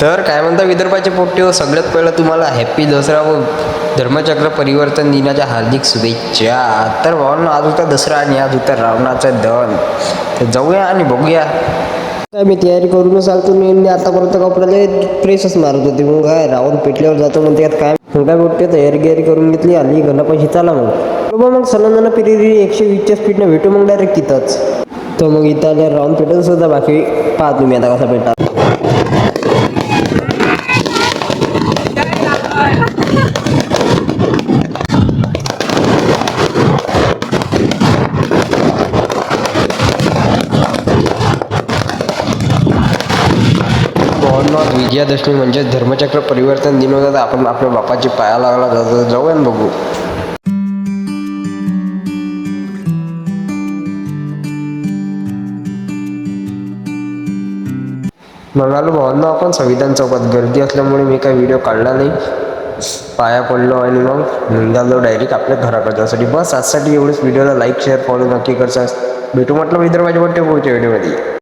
तर काय म्हणता विदर्भाचे पोट्टे हो सगळ्यात पहिलं तुम्हाला हॅप्पी दसरा व धर्मचक्र परिवर्तन दिनाच्या हार्दिक शुभेच्छा. तर भावांना आज होता दसरा आणि आज होता रावणाचं दहन. तर जाऊया आणि बघूया. काय मी तयारी करूनच आलतो मी आतापर्यंत कपड्याला प्रेसच मारत होते. मग काय रावण पेटल्यावर जातो म्हणते यात काय? मग काय तयारी गियारी करून घेतली आली गणापाशी चला मग. बाबा मग सलंजना पिरिरी एकशे वीसच्या स्पीडनं भेटू मग डायरेक्ट तिथंच तर मग इथं आल्यावर रावण पेटतच बाकी पाहा तुम्ही आता कसा पेटा भावांनो, विजयादशमी म्हणजे धर्मचक्र परिवर्तन दिन होता आपण आपल्या बापाची पाया लागला जातो जाऊया बघू. मग भावांना आपण संविधान चौकात गर्दी असल्यामुळे मी काही व्हिडिओ काढला नाही. पाया पडलो आणि मग निघालो डायरेक्ट आपल्या घराकडे. जाण्यासाठी बस आजसाठी एवढेच. व्हिडिओला लाईक शेअर फॉलो नक्की करसा भेटू म्हटलं विदर्भाच्या वाटते पुढच्या व्हिडिओमध्ये